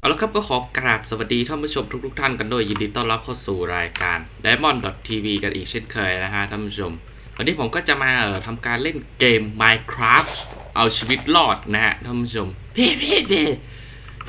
เอาละครับก็ขอกราบสวัสดีท่านผู้ชมทุกๆท่านกันด้วยยินดีต้อนรับเข้าสู่รายการ Diamond TV กันอีกเช่นเคยนะฮะท่านผู้ชม วันนี้ผมก็จะมาเอ่อทำการเล่นเกม Minecraft เอาชีวิตรอดนะฮะท่านผู้ชมพี่พี่พี่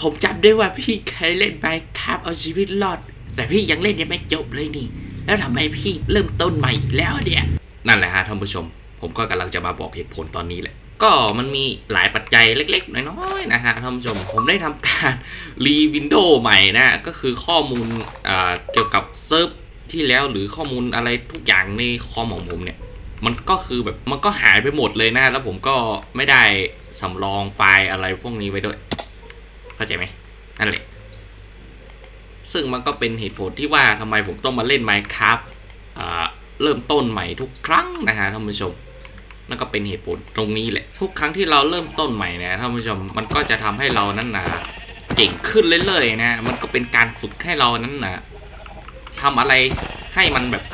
ผมจำได้ว่าพี่เคยเล่น Minecraft เอาชีวิตรอด แต่พี่ยังเล่นยังไม่จบเลยนี่ แล้วทำไมพี่เริ่มต้นใหม่อีกแล้วเนี่ย นั่นแหละฮะท่านผู้ชม ผมก็กำลังจะมาบอกเหตุผลตอนนี้แหละ ก็มันมีหลายปัจจัยเล็กๆ น้อยๆนะฮะท่านผู้ชม ผมได้ทำการรีวินโดว์ใหม่นะ ก็คือข้อมูลเกี่ยวกับเซิร์ฟที่แล้วหรือข้อมูลอะไรทุกอย่างในคอมของผมเนี่ยมันก็คือแบบมันก็หายไปหมดเลยนะ แล้วผมก็ไม่ได้สำรองไฟล์อะไรพวกนี้ไว้ด้วย เข้าใจไหมนั่นแหละ ซึ่งมันก็เป็นเหตุผลที่ว่าทำไมผมต้องมาเล่น Minecraft เริ่มต้นใหม่ทุกครั้งนะฮะท่านผู้ชมนั่นก็เป็นเหตุผลตรงนี้แหละทุกครั้งที่เราเริ่มต้นใหม่เนี่ยท่านผู้ชมมันก็จะทำให้เรานั้นนะเก่งขึ้นเรื่อยๆนะมันก็เป็นการฝึกให้เรานั้นนะทำอะไรให้มันแบบ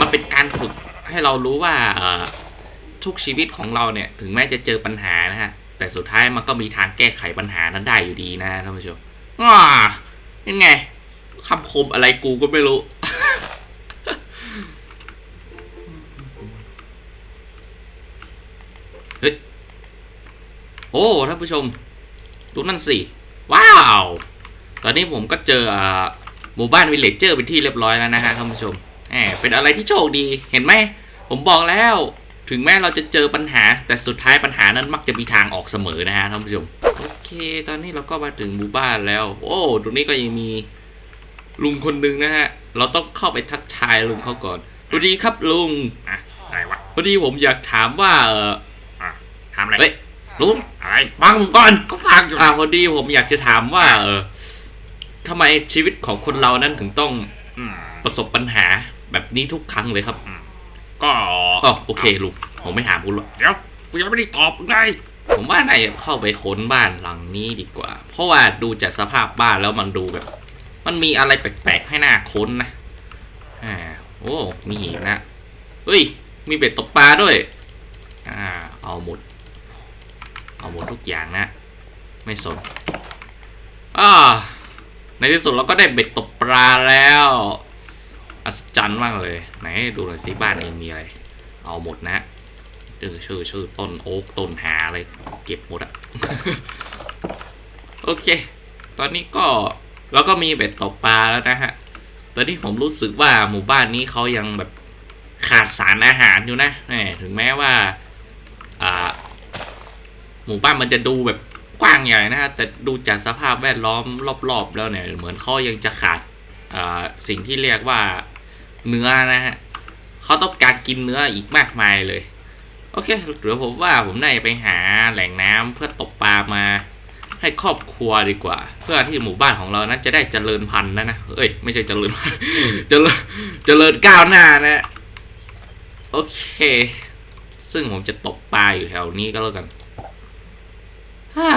มันเป็นการฝึกให้เรารู้ว่าทุกชีวิตของเราเนี่ยถึงแม้จะเจอปัญหานะฮะ แต่สุดท้ายมันก็มีทางแก้ไขปัญหานั้นได้อยู่ดีนะท่านผู้ชมอ่ายังไงคำคมอะไรกูก็ไม่รู้ เฮ้ย โอ้ท่านผู้ชม ดูนั่นสิ ว้าว ตอนนี้ผมก็เจอหมู่บ้านวิลเลจเจอร์เป็นที่เรียบร้อยแล้วนะฮะท่านผู้ชมแหมเป็นอะไรที่โชคดีเห็นไหม ผมบอกแล้ว ถึงแม้เราจะเจอปัญหา แต่สุดท้ายปัญหานั้นมักจะมีทางออกเสมอนะฮะท่านผู้ชม โอเค ตอนนี้เราก็มาถึงหมู่บ้านแล้ว โอ้ ตรงนี้ก็ยังมีลุงคนหนึ่งนะฮะ เราต้องเข้าไปทักทายลุงเขาก่อนสวัสดีครับลุงอะอะไรวะพอดีผมอยากถามว่าเอออะทำอะไรเฮ้ยลุงอะไรฟังผมก่อนก็ฟังอยู่อ่าพอดีผมอยากจะถามว่า เออทำไมชีวิตของคนเรานั้นถึงต้องอืมประสบปัญหาแบบนี้ทุกครั้งเลยครับ ก็อ๋อโอเคลุงผมไม่ถามคุณหรอกเดี๋ยวกูยังไม่ได้ตอบไงผมว่าน่าจะเข้าไปค้นบ้านหลังนี้ดีกว่า เพราะว่าดูจากสภาพบ้านแล้วมันดูแบบ มันมีอะไรแปลกๆให้น่าค้นนะอ่าโอ้มีหินนะเฮ้ย มีเบ็ดตกปลาด้วย อ่า เอาหมด เอาหมดทุกอย่างนะ ไม่สนอ่าในที่สุดเราก็ได้เบ็ดตกปลาแล้ว อัศจรรย์มากเลย ไหนดูหน่อยสิบ้านเองมีอะไร เอาหมดนะชื่อชื่อชื่อต้นโอ๊กต้นหาเลยเก็บหมดอะโอเค ตอนนี้ก็เราก็มีเบ็ดตกปลาแล้วนะฮะ ตอนนี้ผมรู้สึกว่าหมู่บ้านนี้เขายังแบบขาดสารอาหารอยู่นะแหมถึงแม้ว่าอ่าหมู่บ้านมันจะดูแบบกว้างใหญ่นะฮะ แต่ดูจากสภาพแวดล้อมรอบๆ แล้วเนี่ย เหมือนเขายังจะขาด สิ่งที่เรียกว่าเนื้อนะฮะเขาต้องการกินเนื้ออีกมากมายเลย โอเคเดี๋ยวผมว่าผมน่าจะไปหาแหล่งน้ำเพื่อตกปลามาให้ครอบครัวดีกว่า เพื่อที่หมู่บ้านของเรานั้นจะได้เจริญพันธุ์นะนะ เอ้ยไม่ใช่เจริญเจริญเจริญก้าวหน้านะโอเค ซึ่งผมจะตกปลาอยู่แถวนี้ก็แล้วกันฮ่า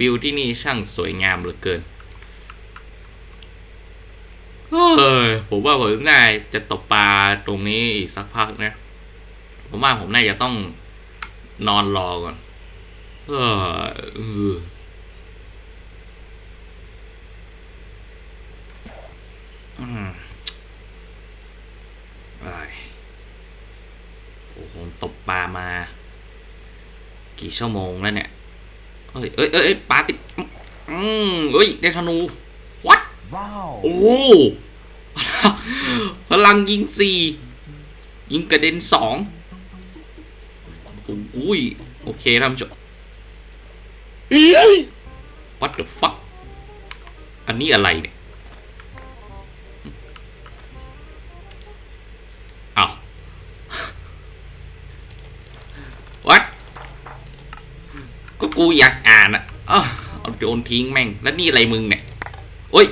วิวที่นี่ช่างสวยงามเหลือเกิน ผมว่าผมน่าจะตกปลาตรงนี้อีกสักพักนะ ผมว่าผมน่าจะต้องนอนรอก่อนเออเอออืมอะไรโอ้โหผมตกปลามา กี่ชั่วโมงแล้วเนี่ย เอ้ยเอ้ยเอ้ยเอ้ยปลาติด อืมเอ้ยได้ธนู วัด Wow. โอ้ พลังยิงสี่ยิงกระเด็นสองโอ้ย โอเคท่านผู้ชม What the fuck อันนี้อะไรเนี่ยเอา What ก็กูอยากอ่านอะอ้าวเอาโยนทิ้งแม่ง แล้วนี่อะไรมึงเนี่ย โอ้ย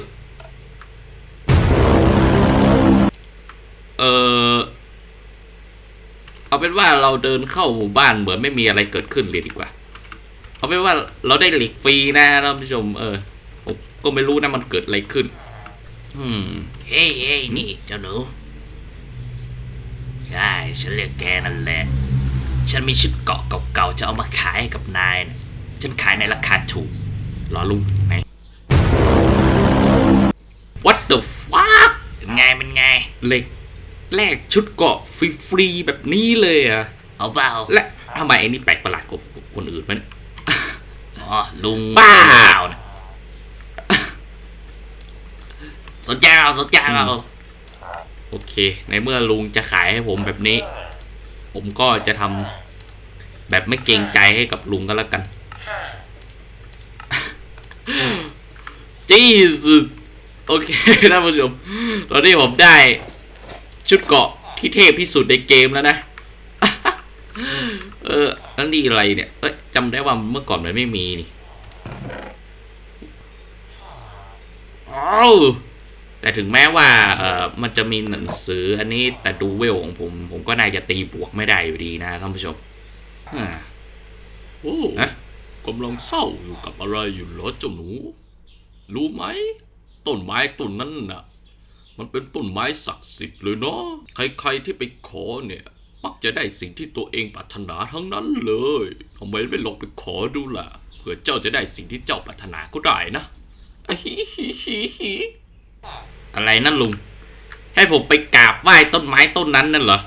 เอาเป็นว่าเราเดินเข้าหมู่บ้านเหมือนไม่มีอะไรเกิดขึ้นเลยดีกว่า เอาเป็นว่าเราได้เหล็กฟรีนะท่านผู้ชม เออผมก็ไม่รู้นะมันเกิดอะไรขึ้น อืมเฮ้ยเฮ้ยนี่เจ้าหนู ใช่ ฉันเรียกแกนั่นแหละ ฉันมีชุดเกราะเก่าๆจะเอามาขายให้กับนายนะฉันขายในราคาถูกรอลุงไหน What the fuck เป็นไงเป็นไงเหล็ก แลกชุดเกราะฟรีๆแบบนี้เลยเหรอะเอาเปล่าและทำไมไอ้นี่แปลกประหลาดกว่าคนอื่นมันยอ๋อลุงบ้าเปล่นะสนใจเราสนใจเราโอเค ในเมื่อลุงจะขายให้ผมแบบนี้ ผมก็จะทำแบบไม่เกรงใจให้กับลุงก็แล้วกันจีสุดโอเคท่านผู้ชมตอนนี้ผมได้ ชุดเกราะที่เทพที่สุดในเกมแล้วนะ เออแล้วนี่อะไรเนี่ย เอ้ยจำได้ว่าเมื่อก่อนมันไม่มีนี่อ้าวแต่ถึงแม้ว่าเออมันจะมีหนังสืออันนี้แต่ดูเวลของผม ผมก็น่าจะตีบวกไม่ได้อยู่ดีนะท่านผู้ชมอ่าโอ้ฮะกำลังเศร้าอยู่กับอะไรอยู่เหรอเจ้าหนู รู้ไหมต้นไม้ต้นนั้นน่ะ มันเป็นต้นไม้ศักดิ์สิทธิ์เลยเนาะใครๆที่ไปขอเนี่ยมักจะได้สิ่งที่ตัวเองปรารถนาทั้งนั้นเลยทำไมไม่ลองไปขอดูล่ะเผื่อเจ้าจะได้สิ่งที่เจ้าปรารถนาก็ได้นะอะฮิฮิฮิฮิอะไรนั่นลุง ให้ผมไปกราบไหว้ต้นไม้ต้นนั้นนั่นเหรอ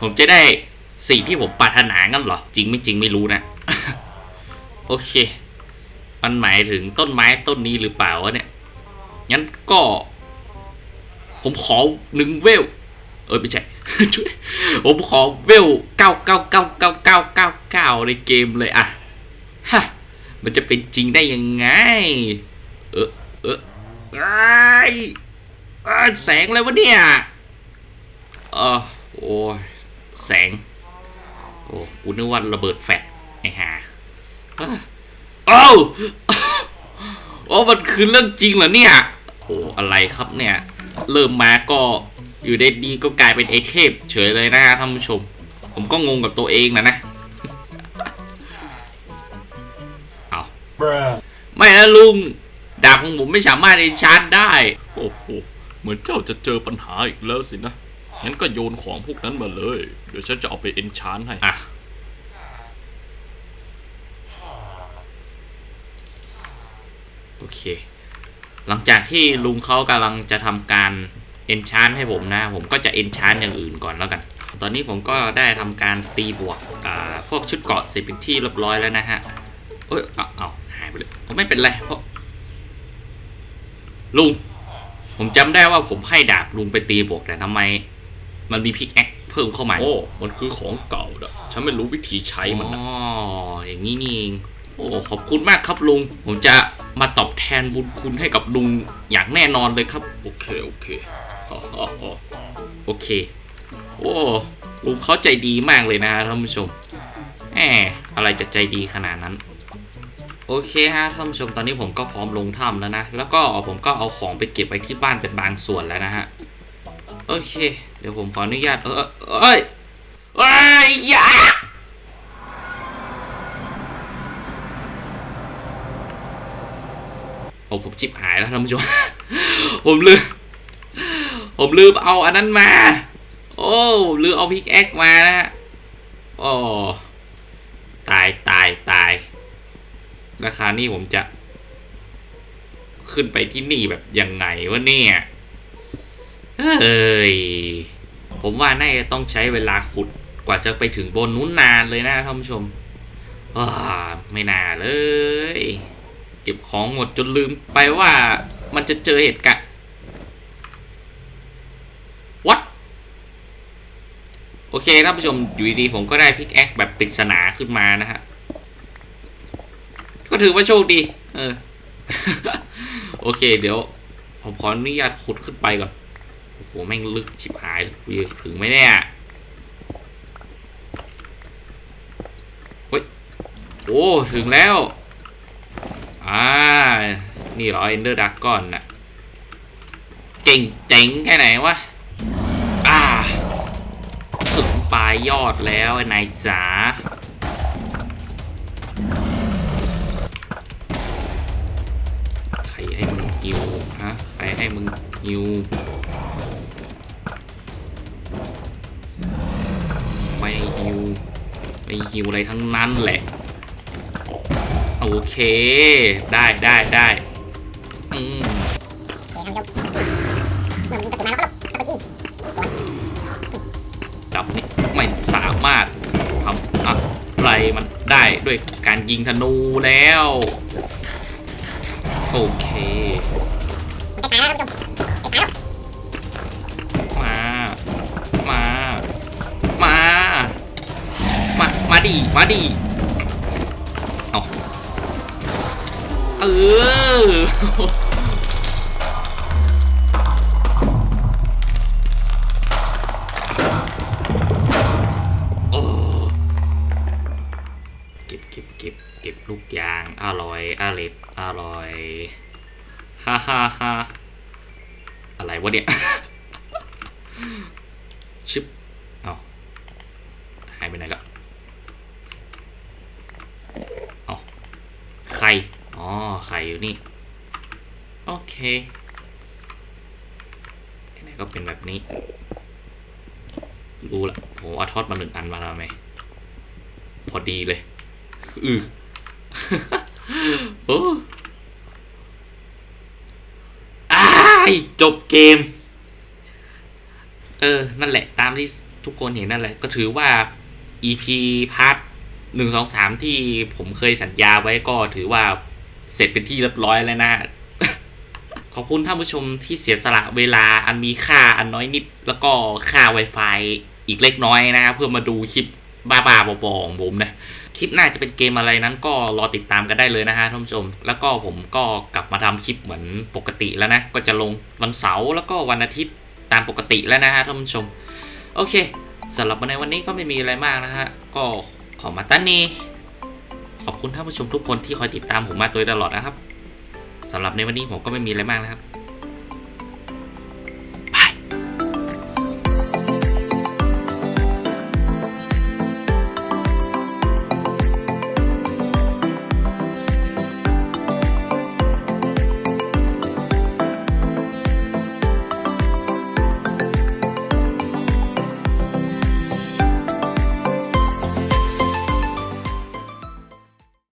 ผมจะได้สิ่งที่ผมปรารถนางั้นเหรอ จริงไม่จริงไม่รู้นะ โอเค มันหมายถึงต้นไม้ต้นนี้หรือเปล่าวะเนี่ย งั้นก็ ผมขอหนึ่งเวล เออไม่ใช่ ผมขอเวลเก้าเก้าเก้าเก้าเก้าเก้าเก้าในเกมเลยอะฮะมันจะเป็นจริงได้ยังไง เออเออไอ้แสงอะไรวะเนี่ยเออโอ้ยแสง โอ้กูนึกว่าระเบิดแฟลชไอ้ห่าอ้าวโอ้โอ้มันคือเรื่องจริงเหรอเนี่ย โอ้อะไรครับเนี่ย เริ่มมาก็อยู่ในดีก็กลายเป็นไอเทพเฉยเลยนะฮะท่านผู้ชม ผมก็งงกับตัวเองนะนะเอาไม่นะลุง ดาบของผมไม่สามารถเอนชาร์จได้ โอ้โหเหมือนเจ้าจะเจอปัญหาอีกแล้วสินะงั้นก็โยนของพวกนั้นมาเลย เดี๋ยวฉันจะเอาไปเอนชานให้อะโอเค หลังจากที่ลุงเขากำลังจะทำการเอนชานให้ผมนะ ผมก็จะเอนชานอย่างอื่นก่อนแล้วกัน ตอนนี้ผมก็ได้ทำการตีบวกอ่าพวกชุดเกราะเสร็จเป็นที่เรียบร้อยแล้วนะฮะเอ้ยเอาเอาหายไปเลยไม่เป็นไรเพราะลุง ผมจำได้ว่าผมให้ดาบลุงไปตีบวกแต่ทำไม มันมีพิกแอคเพิ่มเข้ามาโอ้ มันคือของเก่านะฉันไม่รู้วิธีใช้มันนะอ๋ออย่างนี้นี่เองโอ้ขอบคุณมากครับลุง ผมจะ มาตอบแทนบุญคุณให้กับลุงอย่างแน่นอนเลยครับ โอเค โอเคโอเค โอ้ลุงเขาใจดีมากเลยนะฮะท่านผู้ชมแหมอะไรจะใจดีขนาดนั้น โอเคฮะท่านผู้ชมตอนนี้ผมก็พร้อมลงถ้ำแล้วนะ แล้วก็ผมก็เอาของไปเก็บไว้ที่บ้านเป็นบางส่วนแล้วนะฮะ โอเค เดี๋ยวผมขออนุญาต เออเอ้ยเอ้ยยา โอ้ผมจิบหายแล้วท่านผู้ชม ผมลืม ผมลืมเอาอันนั้นมา โอ้ลืมเอาพิกแอคมานะฮะโอ้ตายตายตายราคานี่ผมจะ ขึ้นไปที่นี่แบบยังไงวะเนี่ยเอ้ยผมว่าน่าจะต้องใช้เวลาขุดกว่าจะไปถึงบนนู้นนานเลยนะท่านผู้ชมอ่าไม่น่าเลย เก็บของหมดจนลืมไปว่ามันจะเจอเหตุการณ์ What โอเคท่านผู้ชมอยู่ดีๆผมก็ได้พิกแอคแบบปริศนาขึ้นมานะฮะ ก็ถือว่าโชคดี เออ โอเค เดี๋ยว ผมขออนุญาตขุดขึ้นไปก่อน โอ้โห แม่งลึกชิบหายเลยกูจะถึงไหมเนี่ยเฮ้ยโอ้ ถึงแล้ว อ่า นี่เหรอเอนเดอร์ดักก่อนน่ะเก่งเจ๋งแค่ไหนวะ อ่าถึงปลายยอดแล้วนายจ๋าใครให้มึงหิวฮะ ใครให้มึงหิวไม่หิวไม่หิวอะไรทั้งนั้นแหละ โอเค ได้ได้ได้อืมดับนี่ไม่สามารถทำอะไรมันได้ด้วยการยิงธนูแล้ว โอเคมามา มา มา มาดิมาดิ เออโอ้เก็บเก็บเก็บเก็บลูกยางอร่อยอร่อยอร่อย ฮ่าฮ่าฮ่าอะไรวะเนี่ย ชึบ เอาหายไปไหนแล้วเอาไข่ อ๋อ ไข่อยู่นี่ โอเคไหนก็เป็นแบบนี้ รู้ละผมเอาทอดมาหนึ่งอันมาแล้วไหม พอดีเลย อือโอ้อ้ายจบเกม เออ นั่นแหละ ตามที่ทุกคนเห็นนั่นแหละ ก็ถือว่า EP พาร์ทหนึ่งสองสามที่ผมเคยสัญญาไว้ก็ถือว่า เสร็จเป็นที่เรียบร้อยแล้วนะ ขอบคุณท่านผู้ชมที่เสียสละเวลาอันมีค่าอันน้อยนิด แล้วก็ค่า Wi-Fi อีกเล็กน้อยนะครับเพื่อมาดูคลิปบ้าๆบอๆของผมนะคลิปหน้าจะเป็นเกมอะไรนั้นก็รอติดตามกันได้เลยนะฮะท่านผู้ชม แล้วก็ผมก็กลับมาทำคลิปเหมือนปกติแล้วนะ ก็จะลงวันเสาร์แล้วก็วันอาทิตย์ตามปกติแล้วนะฮะท่านผู้ชม โอเคสำหรับในวันนี้ก็ไม่มีอะไรมากนะฮะ ก็ขอมาตั้นนี้ ขอบคุณท่านผู้ชมทุกคนที่คอยติดตามผมมาโดยตลอดนะครับสำหรับในวันนี้ผมก็ไม่มีอะไรมากนะครับ